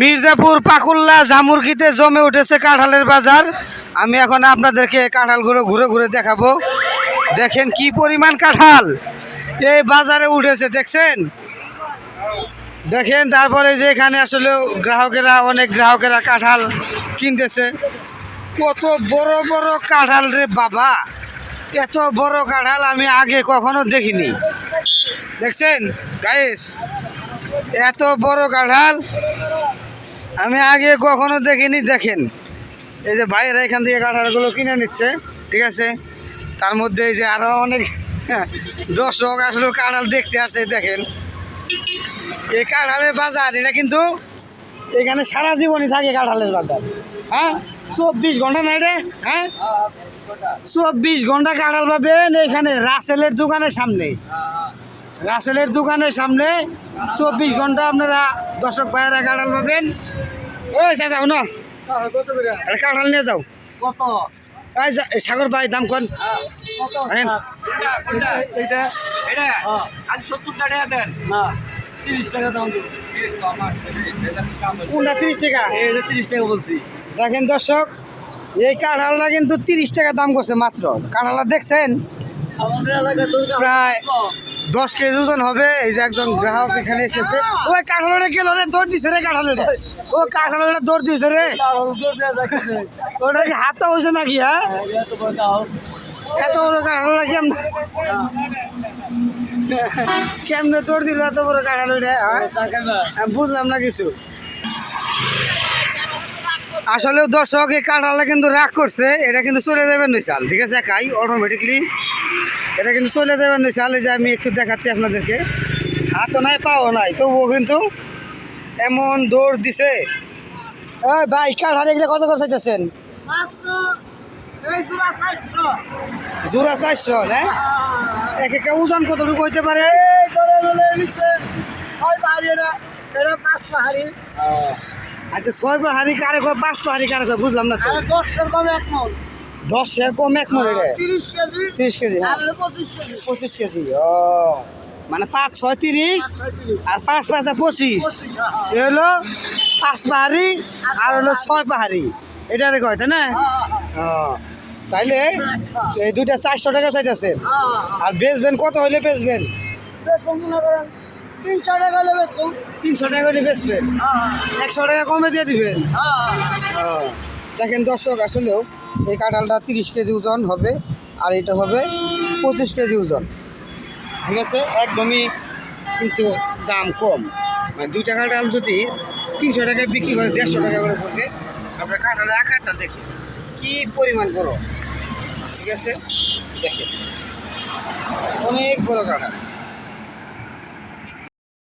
মির্জাপুর পাকুল্লা জামুরকিতে জমে উঠেছে কাঁঠালের বাজার। আমি এখন আপনাদেরকে কাঁঠালগুলো ঘুরে ঘুরে দেখাবো। দেখেন কি পরিমাণ কাঁঠাল। এই বাজারে উঠেছে, দেখছেন? দেখেন, তারপরে যে এখানে আসলে গ্রাহকেরা, অনেক গ্রাহকেরা কাঁঠাল কিনতেছে। কত বড় বড় কাঁঠাল রে বাবা! এত বড় কাঁঠাল আমি আগে কখনো দেখিনি। দেখছেন? গাইস, এত বড় কাঁঠাল আমি আগে কখনো দেখিনি, দেখেন। এই যে ভাইয়েরা এখান থেকে কাঁঠালগুলো কিনে নিচ্ছে, ঠিক আছে? তার মধ্যে এই যে আরও অনেক দর্শক আসলে কাঁঠাল দেখতে আসছে দেখেন। এই কাঁঠালের বাজার, এটা কিন্তু এখানে সারা জীবনই থাকে কাঁঠালের বাজার। হ্যাঁ? চব্বিশ ঘণ্টা নাই রে হ্যাঁ? চব্বিশ ঘণ্টা কাঁঠাল পাবেন এখানে রাসেলের দোকানের সামনে। রাসেলের দোকানের সামনে চব্বিশ ঘণ্টা আপনারা দর্শক ভাইয়েরা কাঁঠাল পাবেন। ওই চাচা না কাঁঠাল নিয়ে যাও। কত সাগর ভাই দাম কন। টাকা কোনটা তিরিশ তিরিশ বলছি দেখেন দর্শক এই কাঁঠালটা কিন্তু তিরিশ টাকা দাম করছে মাত্র। কাঁঠালটা দেখছেন? প্রায় দশ কেজি ওজন হবে। এই যে একজন গ্রাহক এখানে এসেছে। ওই কাঁঠালটা গেল রে দৌড় দিছে রে কাঁঠালটা। ও কাঁঠালটা দৌড় দিছে রে। ওটা কি হাতটা হয়েছে নাকি হ্যাঁ? এত বড় কাঁঠালটা কেমন? কেমনে তোর দিল এত বড় কাঁঠাল ওটা হ্যাঁ? বুঝলাম না কিছু। আসলে দর্শক, এই কাঁঠালটা কিন্তু রাগ করছে। এটা কিন্তু চলে যাবেন নই চাল ঠিক আছে? একাই অটোমেটিকলি এটা কিন্তু চলে যাবেন নই চালে যে আমি একটু দেখাচ্ছি আপনাদেরকে। হাতও নাই পাও নাই তবুও কিন্তু এমন দৌড় দিছে। ওই ভাই কাঁঠাল এগুলো কত করে চাইতেছেন? জোড়া চারশো। না? এক একটা ওজন কতটুকু হইতে পারে? আচ্ছা ছয় পাহাড়ি কারে কয় পাঁচ পাহাড়ি কারে কয় বুঝলাম না দশের কম এক মন। দশ শেয়ার কম এক মরে তিরিশ কেজি। হ্যাঁ। পঁচিশ কেজি। ও। মানে পাঁচ ছয় তিরিশ আর পাঁচ পাঁচা পঁচিশ। এ হলো পাঁচ পাহাড়ি আর হলো ছয় পাহাড়ি। এটা কয় তাই না? তাইলে এই দুইটা চারশো টাকা চাইতেছেন আর বেচবেন কত হইলে বেচবেন? তিনশো টাকা হলে বেসন তিনশো টাকা হইলে বেচবেন। একশো টাকা কমে দিয়ে দিবেন। ও, দেখেন দর্শক, আসলেও এই কাঁঠালটা তিরিশ কেজি ওজন হবে আর এটা হবে পঁচিশ কেজি ওজন। ঠিক আছে? একদমই কিন্তু দাম কম। মানে দুই টাকা ডাল যদি তিনশো টাকায় বিক্রি করে, দেড়শো টাকা করে পড়বে, আপনার কাঁঠালের আকারটা দেখে কি পরিমাণ বড়। ঠিক আছে? দেখে অনেক বড় কাঁঠাল।